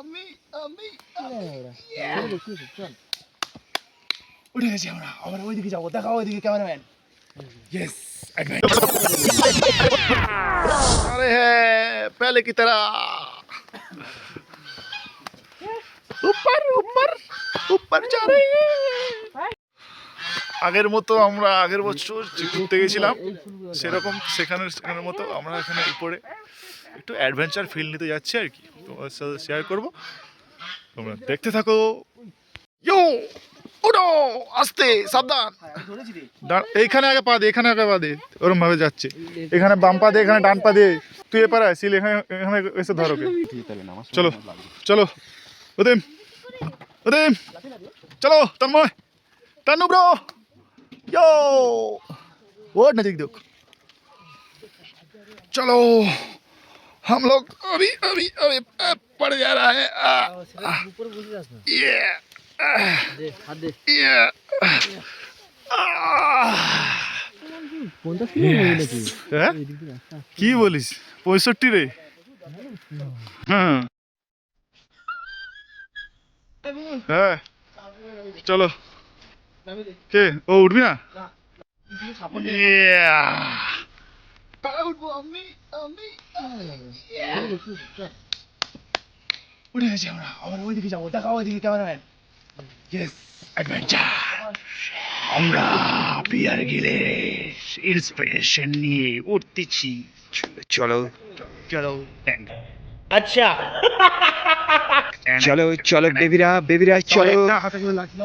আমি আমি উঠে গেছি আমরা আবার ওইদিকে যাবো দেখা ওইদিকে ক্যামেরাম্যান यस अरे है पहले की तरह ऊपर ऊपर ऊपर जा रही है আগের মতো আমরা আগের বছর যে ঘুরতে গেছিলাম সেরকম সেখানে সেখানের মতো আমরা এখানে উপরে একটু অ্যাডভেঞ্চার ফিল নিতে যাচ্ছি আর কি। তোমার সাথে শেয়ার করব। তোমরা দেখতে থাকো। ইউ ওটো আস্তে, সাবধান। এইখানে আগে পা দে, এখানে আগে পা দে। ওরম ভাবে যাচ্ছে। এখানে বাম পা দে, এখানে ডান পা দে। তুই এ পারা এখানে এখানে এসে ধরো চলো চলো। উদিম উদিম, চলো, তন্ময়, তন্নু ব্রো ইয়ো ওট না দেখ চলো। हम लोग अभी अभी अभी अ, पड़ जा रहा है आ, উপরে বসে যাস না ये आ, দে হাত দে ये आ, কোনটা ফিরে নেই নাকি হ্যাঁ? এদিক দিয়ে রাস্তা কি বলিস পঁয়ষট্টি রে হ্যাঁ হ্যাঁ চলো কে ও উঠবি না Yeah. উঠবো আমি উঠে গেছি আমরা আবার ওইদিকে যাব দেখা ওইদিকে ক্যামেরাম্যান ইয়েস অ্যাডভেঞ্চার আমরা বিয়ার গিলে ইন্সপিরেশন নিয়ে উঠতেছি চলো চলো আচ্ছা চলো চলো বেবিরা বেবিরা চলো হাতে করে লাগল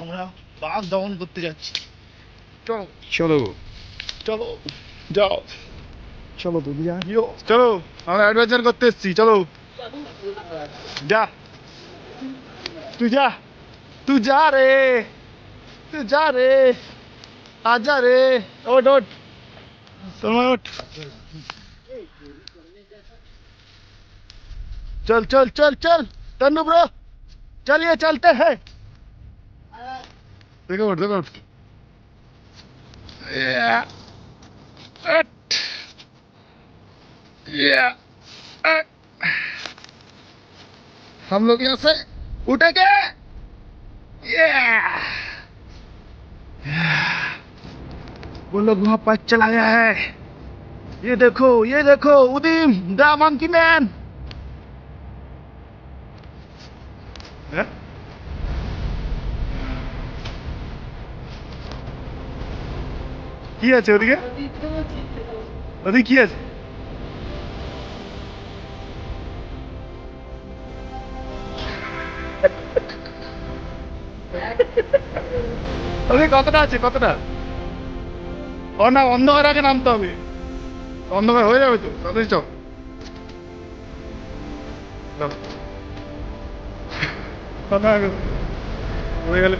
আমরা বাঘ দমন করতে যাচ্ছি চলো চলো চলো যাও চলো বেবিরা ইয়ো চলো আমরা অ্যাডভেঞ্চার করতে এসেছি চলো যা তুই যা তুই যা রে তুই যা রে আজা রে ওট ওট তোমার ওঠ चल चल चल चल तन्नू ब्रो चलिए चलते हैं देखो उठ देखो Yeah. अट। हम लोग यहाँ से उठे Yeah. वो लोग वहाँ पर चला गया है ये देखो ये देखो, उदीम, द मंकी मैन হ্যাঁ কি আছে ওদিকে? ওদিকে কি আছে? কতটা আছে? কতটা? ও না, অন্ধকার আগে নামতে হবে। অন্ধকার হয়ে যাবে তো তাড়াতাড়ি চল। কথা হয়ে গেলে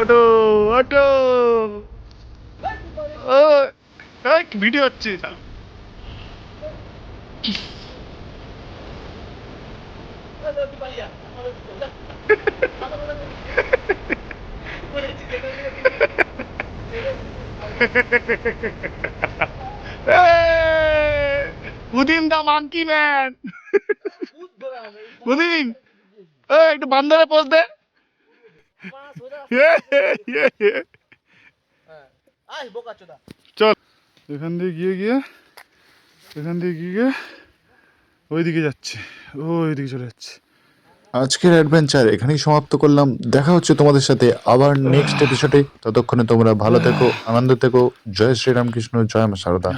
অটো অটো। ও ভিডিও হচ্ছে। উদিন দা মাঙ্কি ম্যান। উদিন, এই, একটু বান্দরে পোজ দে। চল। এখান দিয়ে গিয়ে গিয়ে এখান দিয়ে গিয়ে গিয়ে ওইদিকে যাচ্ছে। ওইদিকে চলে যাচ্ছে। আজকের অ্যাডভেঞ্চার এখানেই সমাপ্ত করলাম। দেখা হচ্ছে তোমাদের সাথে আবার নেক্সট এপিসোডে ততক্ষণে তোমরা ভালো থেকো আনন্দ থেকো। জয় শ্রীরামকৃষ্ণ জয় মা সারদা।